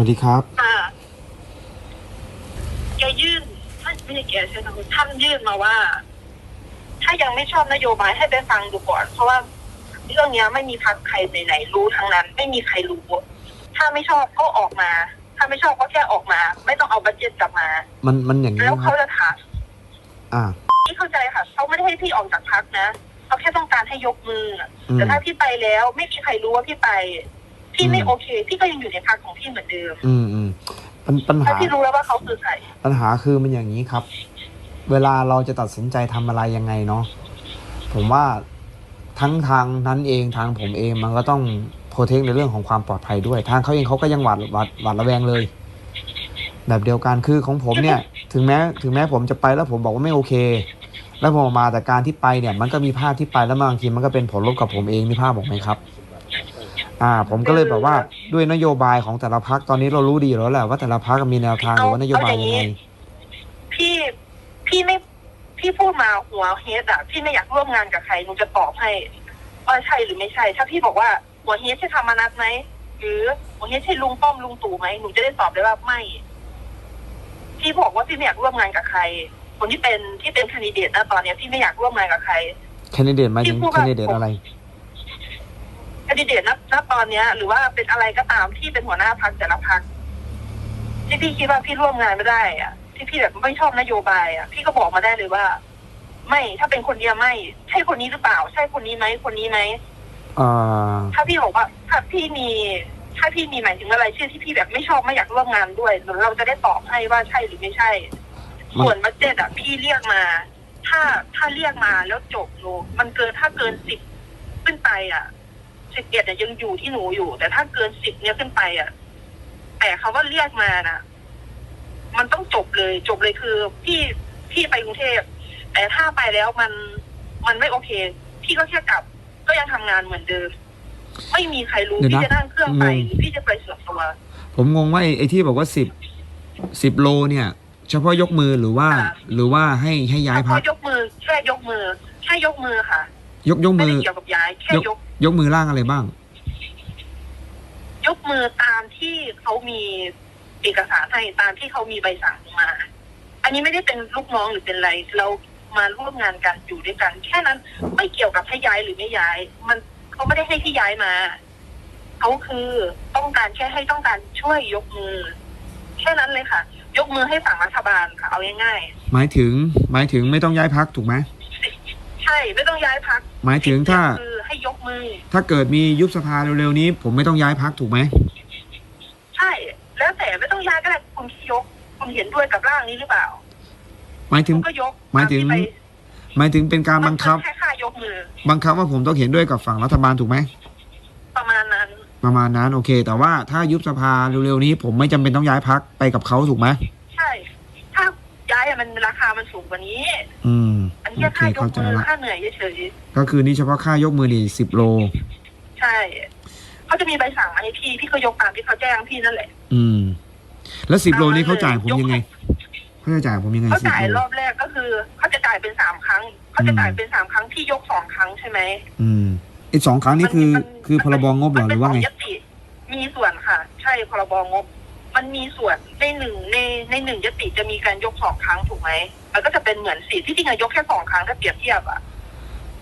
วัสดีครับ อ่าแกยื่นท่านไม่ใช่แกใช่ไหมท่านยื่นมาว่า ถ้ายังไม่ชอบนโยบายให้ไปฟังดูก่อน เพราะว่าเรื่องเนี้ยไม่มีพักใครไหนๆรู้ทั้งนั้น ไม่มีใครรู้ ถ้าไม่ชอบก็ออกมา ถ้าไม่ชอบก็แค่ออกมา ไม่ต้องเอาบัตเจ็ตกลับมา มันมันอย่างนี้แล้วครัเขาบ จะถาม อ่า พี่เข้าใจค่ะเขาไม่ได้ให้พี่ออกจากพักนะเขาแค่ต้องการให้ยกมืออะอืม แต่ถ้าพี่ไปแล้ว ไม่มีใครรู้ว่าพี่ไป พี่ไม่อืมโอเค พี่ก็ยังอยู่ในพักของพี่เหมือนเดิม อืมอืมปัญปัญถ้าหาพี่รู้แล้วว่าเขาคือใคร ปัญหาคือมันอย่างนี้ครับ เวลาเราจะตัดสินใจทำอะไรยังไงเนาะผมว่าทั้งทางนั้นเองทางผมเองมันก็ต้องโปรเทคในเรื่องของความปลอดภัยด้วย ทางเขาเองเขาก็ยังหวาดหวาดหวาดระแวงเลย แบบเดียวกันคือของผมเนี่ย ถึงแม้ถึงแม้ผมจะไปแล้วผมบอกว่าไม่โอเค แล้วผมออกมาแต่การที่ไปเนี่ย มันก็มีภาพที่ไปแล้วบางทีมันก็เป็นผลลบกับผมเองนี่ภาพบอกไหมครับ อ่า ผมก็เลยแบบว่าด้วยนโยบายของแต่ละพักตอนนี้เรารู้ดีอยู่แล้วแหละว่าแต่ละพักมีแนวทางหรือว่านโยบายยังไงพี่พี่ไม่พี่พูดมาหัวเฮดอะพี่ไม่อยากร่วมงานกับใครหนูจะตอบให้ว่าใช่หรือไม่ใช่ ถ้าพี่บอกว่าหัวเฮดใช่ธรรมนัทไหมหรือหัวเฮดใช่ลุงป้อมลุงตู่ไหมหนูจะได้ตอบได้ว่าไม่พี่บอกว่าพี่ไม่อยากร่วมงานกับใคร คนที่เป็นที่เป็นแคนดิเดตนะตอนเนี้ยพี่ไม่อยากร่วมงานกับใครแคนดิเดตหมายถึงที่พูดแคว่านดิเดตอะไรแคนดิเดตณณตอนเนี้ย หรือว่าเป็นอะไรก็ตามที่เป็นหัวหน้าพักแต่ละพักที่พี่คิดว่าพี่ร่วมงานไม่ได้อะที่พี่แบบไม่ชอบนโยบายอะพี่ก็บอกมาได้เลยว่า ไม่ถ้าเป็นคนเดียวไม่ ใช่คนนี้หรือเปล่า ใช่คนนี้ไหมคนนี้ไหมอ่าถ้าพี่บอกว่า ถ้าพี่มี ถ้าพี่มีหมายถึงอะไรชื่อที่พี่แบบไม่ชอบไม่อยากร่วมงานด้วยเราจะได้ตอบให้ว่าใช่หรือไม่ใช่มันส่วนบัจเจตอะพี่เรียกมา ถ้าถ้าเรียกมาแล้วจบหนูมันเกินถ้าเกินสิบขึ้นไปอะ สิบเอ็ดอะยังอยู่ที่หนูอยู่ แต่ถ้าเกินสิบเนี้ยขึ้นไปอะแต่คำว่าเรียกมาน่ะมันต้องจบเลย จบเลยคือพี่พี่ไปกรุงเทพแต่ถ้าไปแล้วมันมันไม่โอเค พี่ก็แค่กลับ ก็ยังทำงานเหมือนเดิมไม่มีใครรู้เดี๋ยวนะพี่จะนั่งเครื่องไปงงหรือพี่จะไปส่วนตัวผมงงว่าไอ้ไอ้ที่บอกว่าสิบสิบโลเนี่ย เฉพาะยกมือหรือว่าค่ะหรือว่าให้ให้ย้ายเฉพัพาะกยกมือแค่ยกมือแค่ยกมือค่ะ ยกยกไม่มือ ได้เกี่ยวกับย้ายแค่ยก ยกมือร่างอะไรบ้าง ยกมือตามที่เขามีเอกสารให้ตามที่เขามีใบสั่งมา อันนี้ไม่ได้เป็นลูกน้องหรือเป็นอะไร เรามาร่วมงานกันอยู่ด้วยกัน แค่นั้นไม่เกี่ยวกับให้ย้ายหรือไม่ย้าย มันเขาไม่ได้ให้ที่ย้ายมาเขาคือต้องการแค่ให้ต้องการช่วยยกมือ แค่นั้นเลยค่ะ ยกมือให้ฝั่งรัฐบาลค่ะเอาง่ายหมายถึง หมายถึงไม่ต้องย้ายพักถูกไหมๆใช่ไม่ต้องย้ายพักหมายถึงถ้า คือให้ยกมือ ถ้าเกิดมียุบสภาเร็วๆนี้ ผมไม่ต้องย้ายพักถูกไหมใช่ แล้วแต่ไม่ต้องย้ายก็ได้คุณที่ยก คุณเห็นด้วยกับร่างนี้หรือเปล่า หมายถึงคุณก็ยกหมายถึงตที่ไปหมายถึงเป็นการบังคับมันแค่ค่ายกมือ บังคับว่าผมต้องเห็นด้วยกับฝั่งรัฐบาลถูกไหมประมาณนั้น ประมาณนั้นโอเค แต่ว่าถ้ายุบสภาเร็วๆนี้ ผมไม่จำเป็นต้องย้ายพักไปกับเขาถูกไหมใช่ถ้าย้ายอะ มันราคามันสูงกว่านี้ อืมอันนี้โอเคค่ายกเข้าใจมือละค่าเหนื่อยเฉยก็คือนี่เฉพาะค่ายกมือนี่สิบโล ๆใช่เขาจะมีใบสั่งมาให้พี่พี่ก็ยกตามที่เขาแจ้งพี่นั่นแหละ อืม แล้วสิบโลนี้เอาเขาจ่ายผมยกยังไงเขาจะจ่ายผมยังไงเขาสิบจ่ายโลรอบแรกก็คือเขาจะจ่ายเป็นสามครั้งเขาจะจ่ายเป็นสามครั้งที่ยกสองครั้งใช่ไหมอืมไอ้สองครั้งนี่คือ มันคือพรบงบเหรอหรือว่าไง มันเป็นสยติมีส่วนค่ะ ใช่พรบงบ มันมีส่วนในหนึ่งในในหนึ่งยติจะมีการยกสองครั้งถูกไหม มันก็จะเป็นเหมือนสี่ที่จริงอะยกแค่สองครั้งถ้าเปรียบเทียบอะ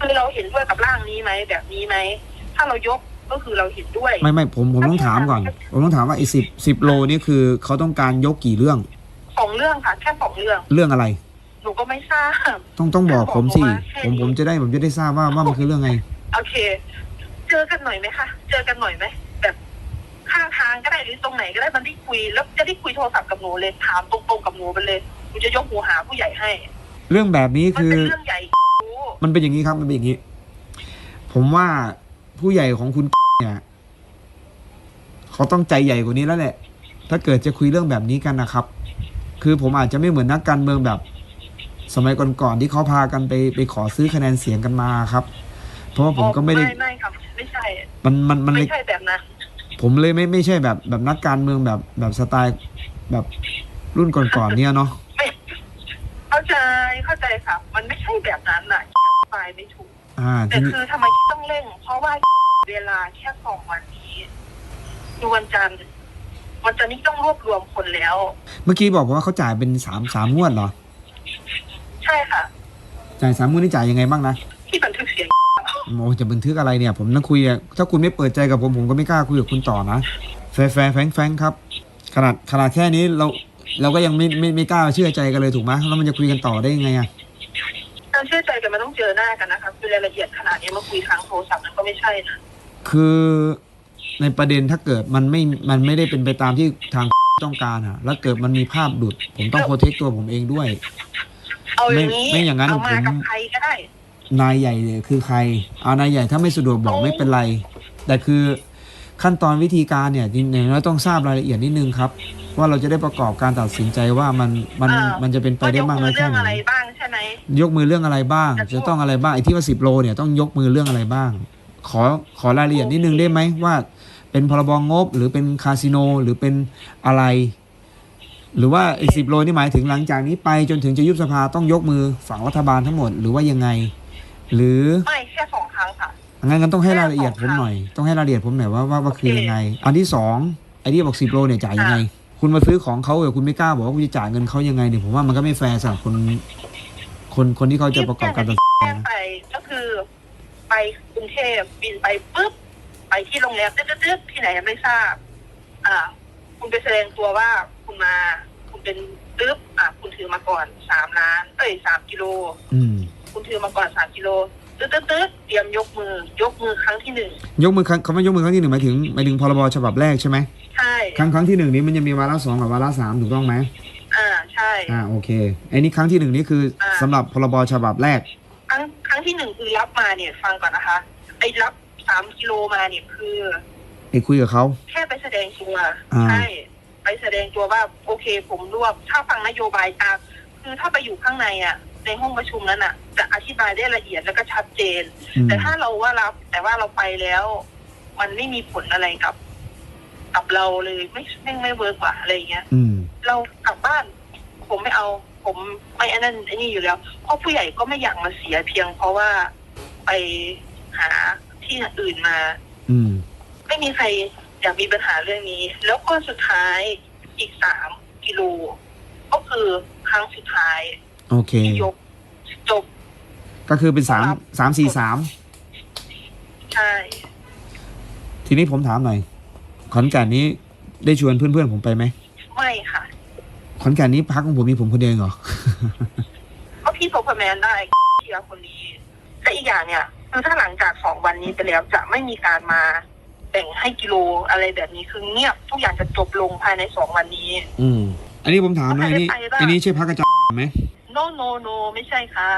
คือเราเห็นด้วยกับร่างนี้ไหมแบบนี้ไหมถ้าเรายกก็คือเราเห็นด้วย ไม่ไม่ผมผมต้องถามก่อน ผมต้องถามว่าไอ้สิบสิบโลนี่คือเขาต้องการยกกี่เรื่องสองเรื่องค่ะแค่สองเรื่อง เรื่องอะไรหนูก็ไม่ทราบต้องต้องบอกผมสิบอกว่าแค่ผมนี้ผมจะได้ผมจะได้ทราบว่าว่ามันคือเรื่องไง โอเค เจอกันหน่อยไหมคะเจอกันหน่อยไหมแบบข้างทางก็ได้หรือตรงไหนก็ได้มันได้คุยแล้วจะได้คุยโทรศัพท์กับหนูเลยถามตรงๆกับหนูไปเลย หนูจะยกหูหาผู้ใหญ่ให้ เรื่องแบบนี้มันคือ เป็นเรื่องใหญ่รู้มันเป็นอย่างนี้ครับมันเป็นอย่างนี้ ผมว่าผู้ใหญ่ของคุณ เนี่ยเขาต้องใจใหญ่กว่านี้แล้วแหละ ถ้าเกิดจะคุยเรื่องแบบนี้กันนะครับ คือผมอาจจะไม่เหมือนนักการเมืองแบบ สมัยก่อนๆที่เขาพากันไปไปขอซื้อคะแนนเสียงกันมาครับ เพราะว่าผมก็ไม่ได้ไม่ไม่ครับ ไม่ใช่ มันมันมันเลไม่ย ใช่แบบนั้น ผมเลยไม่ไม่ใช่แบบแบบนักการเมืองแบบแบบสไตล์แบบรุ่นก่อนๆเนี่ยเนาะไม่ เข้าใจเข้าใจค่ะ มันไม่ใช่แบบนั้นน่ะไปไม่ถูก อ่าแต่ทีนี้คือทำไมต้องเร่ง เพราะว่าเวลาแค่สองวันนี้คือวันจันทร์มันจะไม่ต้องรวบรวมคนแล้ว เมื่อกี้บอกว่าเขาจ่ายเป็นสามสามงวดเหรอ ใช่ค่ะ จ่ายสามงวดนี่จ่ายยังไงบ้างนะที่บันทึกเสียงโอ้จะบันทึกอะไรเนี่ย ผมนั่งคุยอะถ้าคุณไม่เปิดใจกับผมผมก็ไม่กล้าคุยกับคุณต่อนะแฟร์แฟร์แฟงแฟงครับ ขนาดขนาดแค่นี้เรา เราก็ยังไม่ไม่ไม่กล้าเชื่อใจกันเลยถูกไหมแล้วมันจะคุยกันต่อได้ยังไงอะการเชื่อใจกันมันต้องเจอหน้ากันนะคะคือรายละเอียดขนาดนี้มาคุยทางโทรศัพท์มันก็ไม่ใช่นะคือในประเด็นถ้าเกิดมันไม่มันไม่ได้เป็นไปตามที่ทางต้องการอะแล้วเกิดมันมีภาพหลุด ผมต้องโปรเทคตัวผมเองด้วยเอาอย่างนี้ไม่ไม่อย่างนั้นเอามาผมกับใครก็ได้นายใหญ่เนี่ยคือใคร เอานายใหญ่ถ้าไม่สะดวกบอกไม่เป็นไร แต่คือขั้นตอนวิธีการเนี่ยจริงๆเราต้องทราบรายละเอียดนิดนึงครับ ว่าเราจะได้ประกอบการตัดสินใจว่ามันมันเออมันจะเป็นไปได้มากน้อยแค่เรื่องไหนอะไรบ้างใช่ไหมยกมือเรื่องอะไรบ้างแต่พวกจะต้องอะไรบ้างไอ้ที่ว่าสิบโลเนี่ยต้องยกมือเรื่องอะไรบ้าง ขอขอรายละเอียดนิดนึงได้ไหมว่า เป็นพรบงบหรือเป็นคาสิโนหรือเป็นอะไร หรือว่าไอ้สิบโลนี่หมายถึงหลังจากนี้ไปจนถึงจะยุบสภาต้องยกมือฝั่งรัฐบาลทั้งหมดหรือว่ายังไง หรือไม่แค่สองครั้งค่ะงั้นกันต้องให้รายละเอียดผมหน่อย ต้องให้รายละเอียดผมหน่อยว่าว่าว่าคือยังไง อันที่สองไอ้ที่บอกสิบโลเนี่ยจ่ายยังไง คุณมาซื้อของเขาเออคุณไม่กล้าบอกว่าคุณจะจ่ายเงินเขายังไงเนี่ยผมว่ามันก็ไม่แฟร์สำหรับคน คนคนที่เขาจะประกอบการตัดสินใจแจ้งนะไปก็คือ ไปกรุงเทพบินไปปุ๊บไปที่โรงแรมตึ๊ดๆๆที่ไหนไม่ทราบ อ่า คุณไปแสดงตัวว่าคุณมา คุณเป็นตึ๊บอ่าคุณถือมาก่อนสามล้านเอ้ยสามกิโล อืม คุณถือมาก่อนสามกิโลตึ๊ดตึ๊ดตึ๊ดเตรียมยกมือ ยกมือครั้งที่หนึ่งยกมือครั้งคำว่ายกมือครั้งที่หนึ่งหมายถึงหมายถึงพรบฉบับแรกใช่ไหม ใช่ครั้งครั้งที่หนึ่งนี้มันจะมีวาระสองกับวาระสามถูกต้องไหมอ่าใช่อ่าโอเคไอ้นี่ครั้งที่หนึ่งนี่คืออาสำหรับพรบฉบับแรก ครั้งครั้งที่หนึ่งคือรับมาเนี่ยฟังก่อนนะคะไอ้รับสามกิโลมาเนี่ยคือไอ้คุยกับเขาแค่ไปแสดงตัวอ่าใช่ไปแสดงตัวว่าโอเค ผมร่วมถ้าฟังนโยบายตามคือถ้าไปอยู่ข้างในอะในห้องประชุมนั้นอะ จะอธิบายได้ละเอียดแล้วก็ชัดเจนอืมแต่ถ้าเราว่ารับแต่ว่าเราไปแล้ว มันไม่มีผลอะไรกับ กับเราเลยไม่ไม่ไม่เวิร์กว่าอะไรอย่างเงี้ยอืม เรากลับบ้าน ผมไม่เอา ผมไม่อันนั้นไอ้นี่อยู่แล้วเพราะผู้ใหญ่ก็ไม่อยากมาเสียเพียง เพราะว่าไปหาที่อื่นมา อืม ไม่มีใครอยากมีปัญหาเรื่องนี้ แล้วก็สุดท้ายอีกสามกิโลก็คือครั้งสุดท้ายโอเค ที่ยกจบก็คือเป็นสามสามสี่สาม ใช่ ทีนี้ผมถามหน่อย ขอนแก่นนี้ได้ชวนเพื่อนๆผมไปไหมไม่ค่ะ ขอนแก่นนี้พักของผมมีผมคนเดียวเองเหรอเพราะพี่โซเปอร์แมนได้เทียร์คนนี้และอีกอย่างเนี่ยคือถ้าหลังจากสองวันนี้ไปแล้วจะไม่มีการมาแบ่งให้กิโลอะไรแบบนี้คือเงียบทุกอย่างจะจบลงภายในสองวันนี้ อืม อันนี้ผมถามหน่อยอันนี้ไปบ้างอันนี้ใช่พักอาจารย์ไหม no no no ไม่ใช่ค่ะ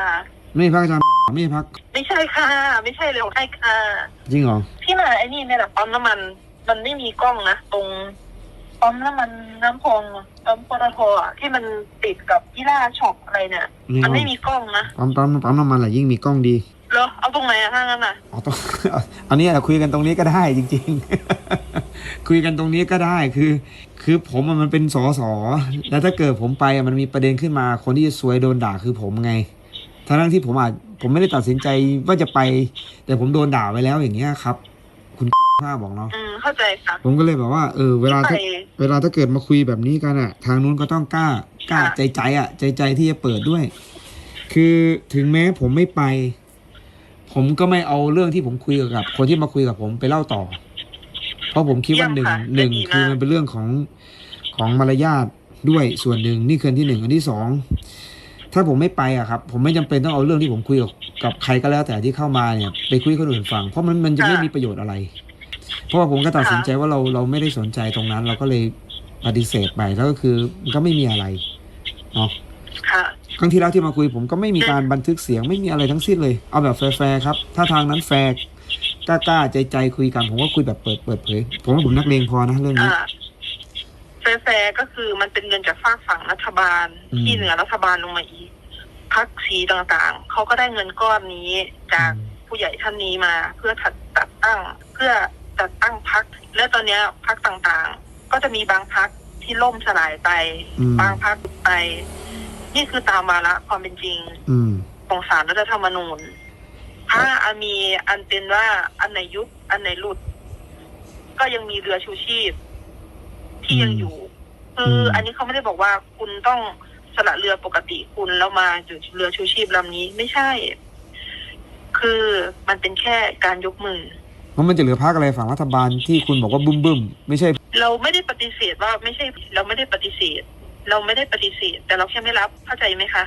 ไม่ใช่พักอาจารย์ไม่ใช่พัก ไม่ใช่ค่ะ ไม่ใช่เร็วใช่ค่ะ จริงเหรอที่มาไอ้นี่เนี่ยแหละปั๊มน้ำมัน มันไม่มีกล้องนะตรงปั๊มน้ำมันน้ำพองปั๊มปตทอะที่มันติดกับยี่ล่าช็อปอะไรเนี่ยไม่เอามัมันไม่มีกล้องนะปั๊มปั๊มปั๊มน้ำมันแหละยิ่งมีกล้องดีเหรอเอาตรงไหนอะถ้างั้นอะอ๋อต้องอันนี้อะคุยกันตรงนี้ก็ได้จริง ๆ คุยกันตรงนี้ก็ได้คือ คือผมอะมันเป็นสอสอแล้วถ้าเกิดผมไปอะมันมีประเด็นขึ้นมา คนที่จะซวยโดนด่าคือผมไงทั้งๆที่ผมอาจผมไม่ได้ตัดสินใจว่าจะไป แต่ผมโดนด่าไปแล้วอย่างเงี้ยครับ คุณข้าบอกเนาะอืม เข้าใจค่ะ ผมก็เลยแบบว่า เออ เวลาไปถ้าเวลาถ้าเกิดมาคุยแบบนี้กันอะทางนู้นก็ต้องกล้ากล้าค่ะใจใจอะใจใจที่จะเปิดด้วย คือถึงแม้ผมไม่ไป ผมก็ไม่เอาเรื่องที่ผมคุยกับ คนที่มาคุยกับผมไปเล่าต่อ เพราะผมคิดว่าหนึ่งหนึ่งคือมันเป็นเรื่องของของมารยาทด้วยส่วนหนึ่งนี่คืออันที่หนึ่งอันที่สองถ้าผมไม่ไปอะครับ ผมไม่จำเป็นต้องเอาเรื่องที่ผมคุยกับกับใครก็แล้วแต่ที่เข้ามาเนี่ย ไปคุยกับคนอื่นฟังเพราะมันมันจะไม่มีประโยชน์อะไร เพราะว่าผมก็ตัดสินใจว่าเราเราไม่ได้สนใจตรงนั้น เราก็เลยปฏิเสธไปแล้วก็คือมันก็ไม่มีอะไรเนาะค่ะครั้งที่แล้วที่มาคุยผมก็ไม่มีการบันทึกเสียงไม่มีอะไรทั้งสิ้นเลย เอาแบบแฟร์ๆครับ ถ้าทางนั้นแฟร์กล้าๆใจใจๆคุยกันผมก็คุยแบบเปิดเปิดเผยผมว่าผมนักเลงพอนะเรื่องนี้อ่าแฟร์ๆก็คือมันเป็นเงินจากฝากฝั่งรัฐบาลอืมที่เหนือรัฐบาลลงมาอีกพักสีต่างๆเขาก็ได้เงินก้อนนี้จากผู้ใหญ่ท่านนี้มาเพื่อจัดจัดตั้งเพื่อ จัดตั้งพัก และตอนเนี้ยพักต่างๆ ก็จะมีบางพักที่ล่มสลายไป อืม บางพักไป นี่คือตามวาระความเป็นจริง อืม ของสารรัฐธรรมนูญ ถ้าอันมีอันเป็นว่าอันไหนยุบอันไหนหลุด ก็ยังมีเรือชูชีพทที่ยังอืมอยู่ คืออม อันนี้เขาไม่ได้บอกว่าคุณต้องสละเรือปกติคุณแล้วมาอยู่เรือชูชีพลำนี้ไม่ใช่ คือมันเป็นแค่การยกมือ แล้วมันจะเหลือพักอะไรฝั่งรัฐบาลที่คุณบอกว่าบึ้มบึ้มๆไม่ใช่ เราไม่ได้ปฏิเสธว่าไม่ใช่เราไม่ได้ปฏิเสธ เราไม่ได้ปฏิเสธ แต่เราแค่ไม่รับเข้าใจไหมคะ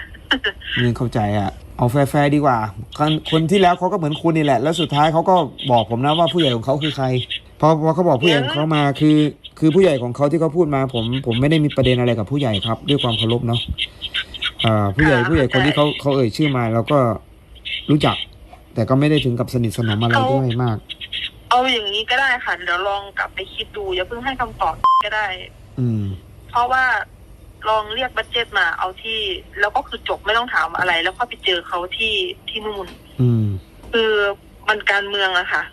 ยังเข้าใจอะ เอาแฟร์ๆดีกว่า คนคนที่แล้วเขาก็เหมือนคุณนี่แหละ แล้วสุดท้ายเขาก็บอกผมนะว่าผู้ใหญ่ของเขาคือใครพอพอเขาบอกผู้ใหญ่ของเขามาคือ คือผู้ใหญ่ของเขาที่เขาพูดมา ผมผมไม่ได้มีประเด็นอะไรกับผู้ใหญ่ครับ ด้วยความเคารพเนาะอ่าผู้ใหญ่ค่ะผู้ใหญ่คนที่เข้าเขาใจเขาเอ่ยชื่อมา แล้วก็รู้จัก แต่ก็ไม่ได้ถึงกับสนิทสนมอะไรเขาด้วยมาก เอาอย่างนี้ก็ได้ค่ะเดี๋ยวลองกลับไปคิดดูอย่าเพิ่งให้คำตอบก็ได้ อืม เพราะว่าลองเรียกบัตเจ็ตมาเอาที่ แล้วก็คือจบไม่ต้องถามอะไร แล้วก็ไปเจอเขาที่ที่นู่น อืม คือมันการเมืองอะค่ะ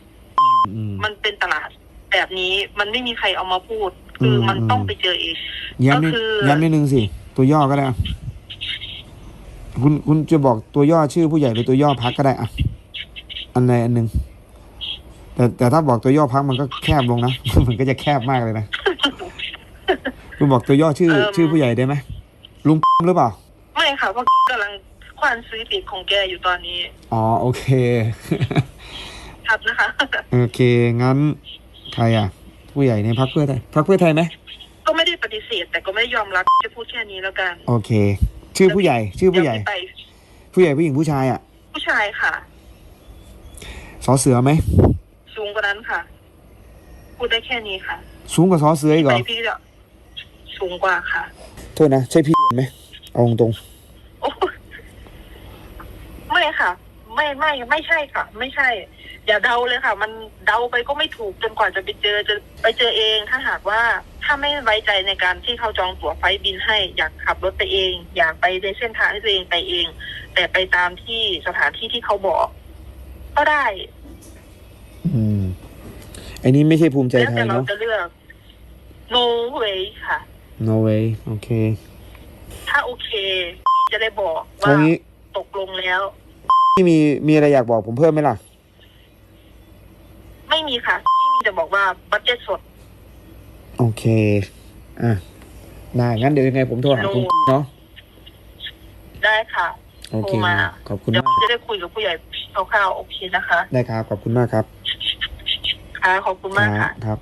อืม มันเป็นตลาดแบบนี้มันไม่มีใครเอามาพูด คืออม มันอืมต้องไปเจอเอง ย้ำนิดก็คือ ย้ำนิดนึงสิ ตัวย่อก็ได้อะคุณคุณจะบอกตัวย่อชื่อผู้ใหญ่หรือตัวย่อพักก็ได้อะ อันใดอันหนึ่งแต่แต่ถ้าบอกตัวย่อพักมันก็แคบลงนะ มันก็จะแคบมากเลยนะคุณบอกตัวย่อชื่อชื่อผู้ใหญ่ได้ไหมลุง หรือเปล่า ไม่ค่ะเพราะกำลังควานซื้อปีกของแกอยู่ตอนนี้อ๋อโอเคชัดนะคะ โอเคงั้นใครอะ ผู้ใหญ่ในพักเพื่อไทยพักเพื่อไทยไหมก็ไม่ได้ปฏิเสธ แต่ก็ไม่ได้ยอมรับจะพูดแค่นี้แล้วกันโอเค ชื่อผู้ใหญ่ ชื่อผู้ใหญ่ เดี๋ยวไปผู้ใหญ่ผู้หญิงผู้ชายอะผู้ชายค่ะส อเสือไหม สูงกว่านั้นค่ะ พูดได้แค่นี้ค่ะ สูงกว่าสอเสืออีกเหไปรอพี่จะสูงกว่าค่ะ โทษนะใช่พี่เดือนไหมเอาตรงโอ้ยไม่ค่ะ ไม่ไม่ไม่ใช่ค่ะ ไม่ใช่ อย่าเดาเลยค่ะ มันเดาไปก็ไม่ถูกจนกว่าจะไปเจอจะไปเจอเอง ถ้าหากว่าถ้าไม่ไว้ใจในการที่เขาจองตั๋วไฟล์บินให้ อยากขับรถไปเอง อยากไปในเส้นทางที่ตัวเองไปเอง แต่ไปตามที่สถานที่ที่เขาบอก ก็ได้ๆอืมไอ้นี้ไม่ใช่ภูมิใจแล้วไทแต่ยเราเนาะจะเลือก no way ค่ะ no way โอเคถ้าโอเคพี่จะได้บอกตรว่า งนี้ตกลงแล้ว พี่มีมีอะไรอยากบอกผมเพิ่มไหมล่ะ ไม่มีค่ะที่มีจะบอกว่าบัตเจ็ตสด โอเค อะได้งั้นเดี๋ยวยังไงผมโทรหาคุณกี้เนาะ ได้ค่ะ โอเค โทรมา ขอบคุณเดี๋ยวมากจะได้คุยกับผู้ใหญ่คร่าวๆโอเคนะคะ ได้ครับ ขอบคุณมากครับ ค่ะขอบคุณมากค่ะ ครับ